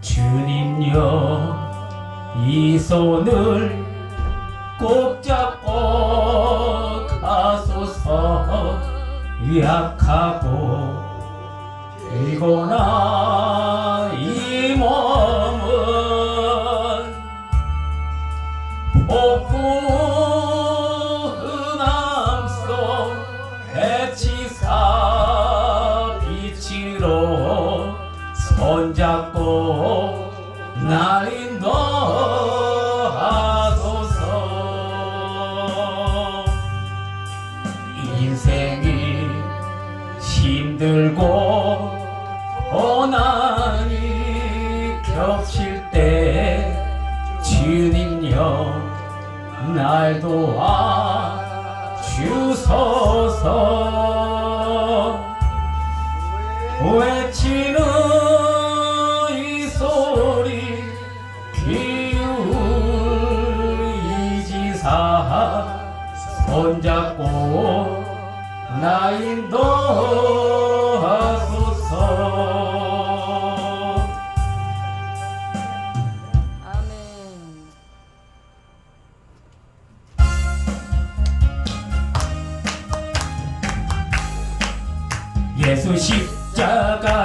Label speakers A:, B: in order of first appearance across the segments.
A: 주님여 이 손을 꼭 잡고 가소서 약하고 이거나 힘들고 고난이 겹칠 때 주님여 날 도와 주소서 외치는 이 소리 기울이지사 손잡고 나 인도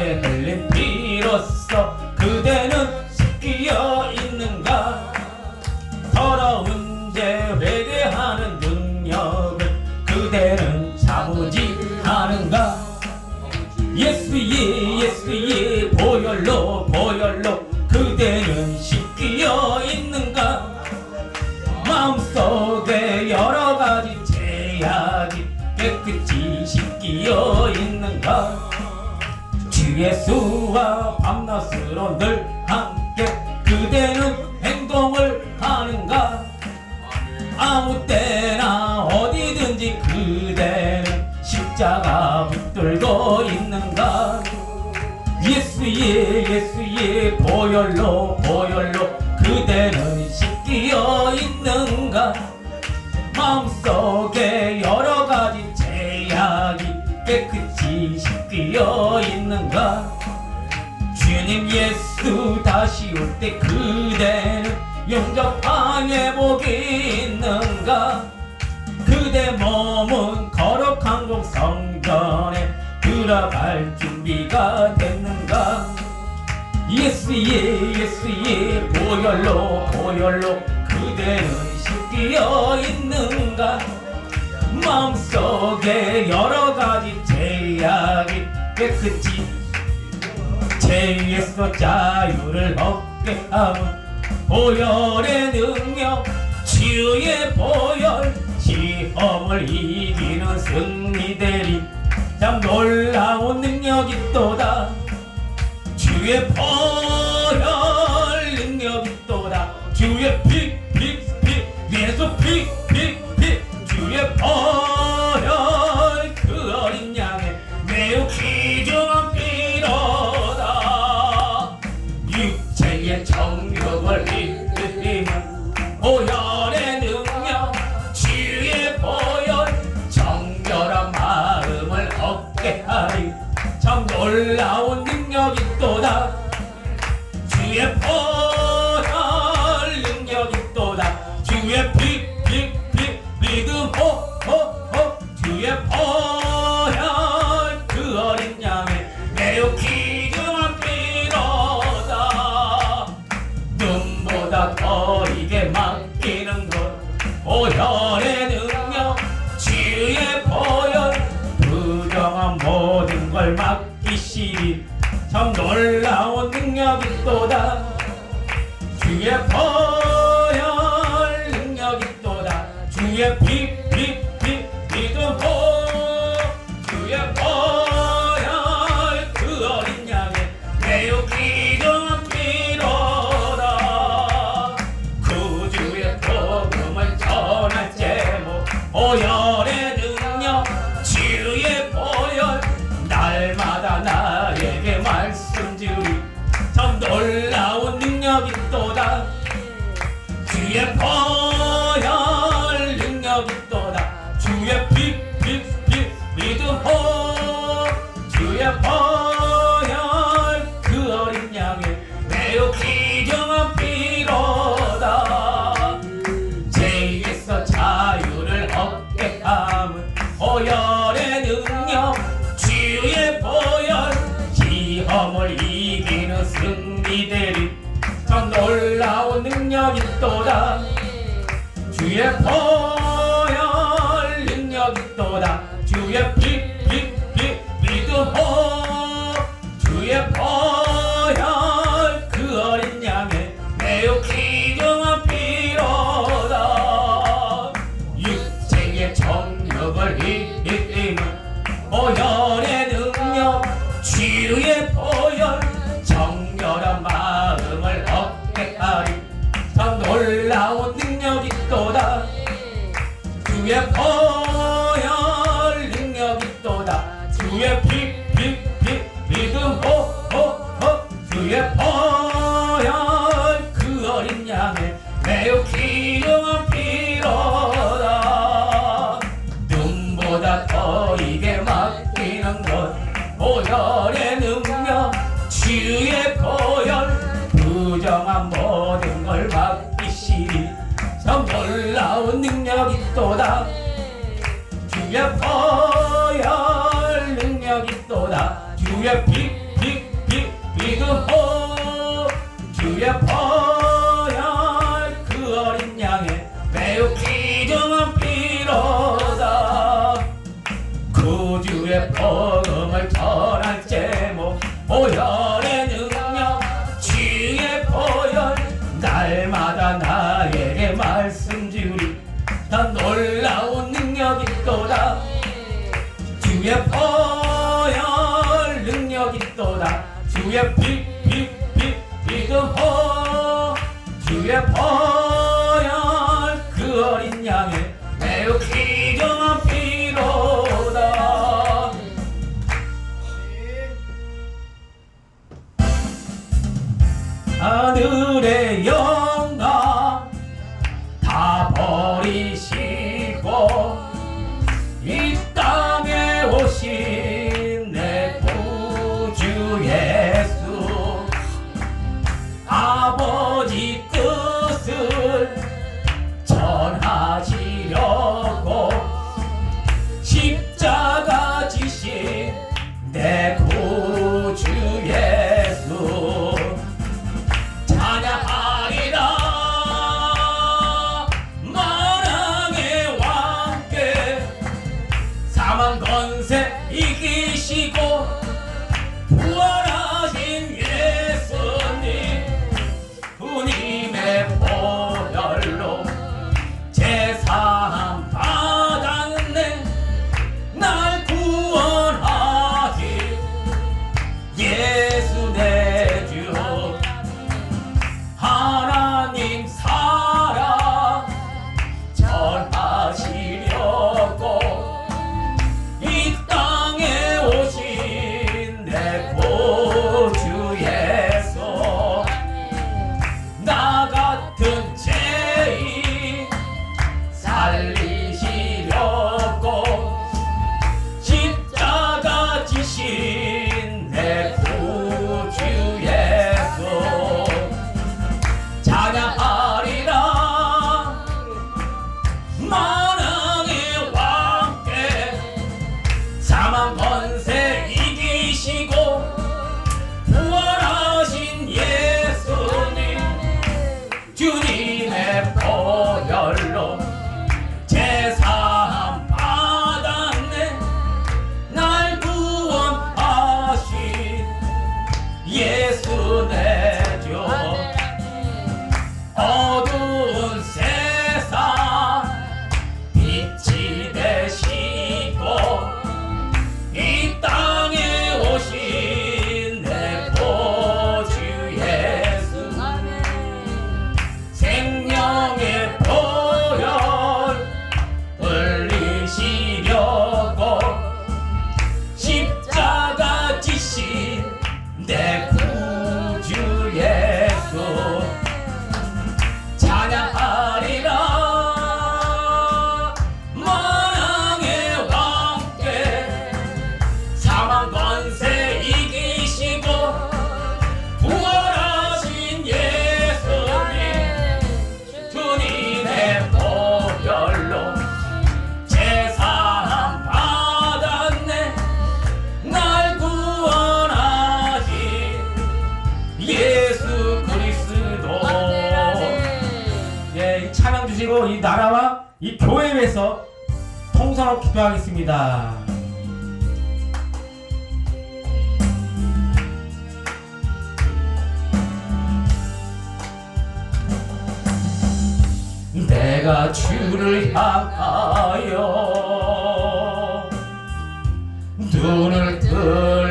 A: 예 밤낮으로 늘 함께 그대는 행동을 하는가? 아무 때나 어디든지 그대는 십자가 붙들고 있는가? 예수의 예수의 보혈로 보혈로 그대는 씻기어 있는가? 마음속에 여러 가지 죄악이 깨끗이 씻기어 있는가 주님 예수 다시 올 때 그대는 회복이 있는가? 그대 몸은 거룩한 곳 성전에 들어갈 준비가 됐는가? 예수의 예수의 보혈로 보혈로 그대는 씻기어 있는가? 마음속에 여러 가지 죄악이 깨끗이 죄에서 자유를 얻게 함은 보혈의 능력 주의 보혈 시험을 이기는 승리되리 참 놀라운 능력이 또다. 주의 보 육체의 정욕 보혈의 능력 주의 보혈 부정한 모든 걸 맡기시리. 참 놀라운 능력이 또다. 주의 보 또다. 주의 보혈 능력이 또다. 주의 빛빛빛 믿음 호. 주의 보혈 그 어린 양의 매우 귀중한 피로다. 육체의 정력을 힘입는 보혈의 능력 주의 보 이게 맡기는 것. 보혈의 능력 주의 보혈. 부정한 모든 걸 맡기시리. 더 놀라운 능력이 또다. 주의 보혈 능력이 또다. 주의 빛 복음을 전할 제목 보혈의 능력 주의 보혈 날마다 나에게 말씀 주리 더 놀라운 능력이 또다 주의 보혈 능력이 또다 주의 빛빛빛 믿음 호 주의 보 하 生きしこ 예 이
B: 교회 위해서 통성으로 기도하겠습니다. 내가 주를 향하여 눈을 뜰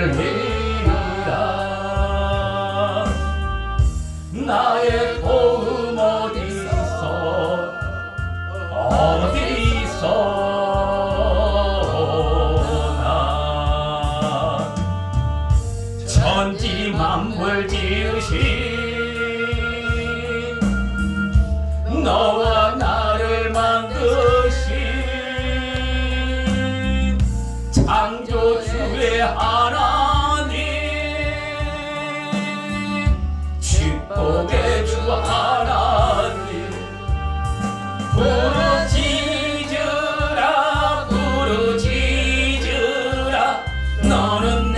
B: 지으신 너와 나를 만드신 창조주의 하나님 축복의 주 하나님 부르짖으라 부르짖으라. 너는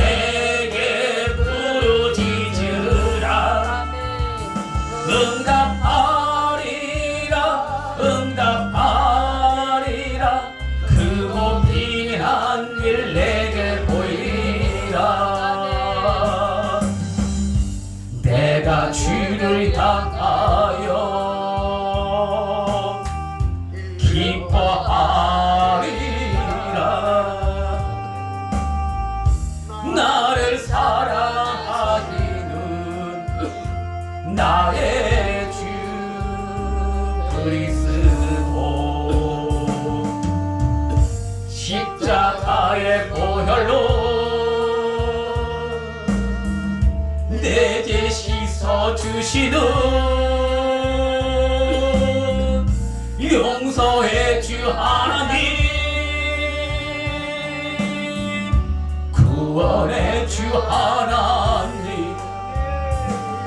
B: 하나님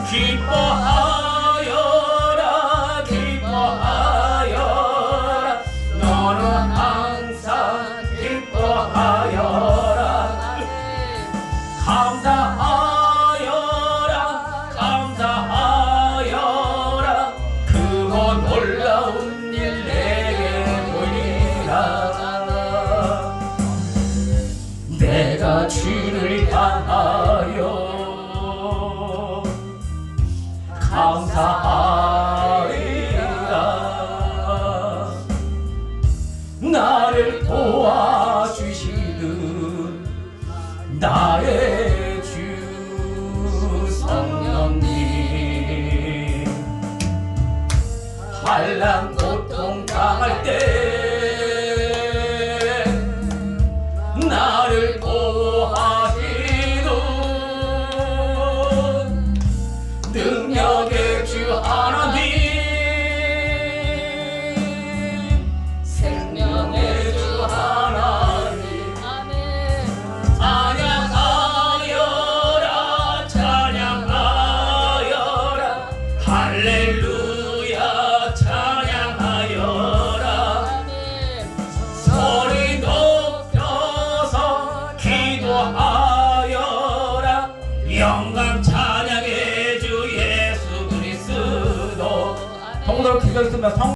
B: 기뻐하 알람 고통 당할 때 그러면 성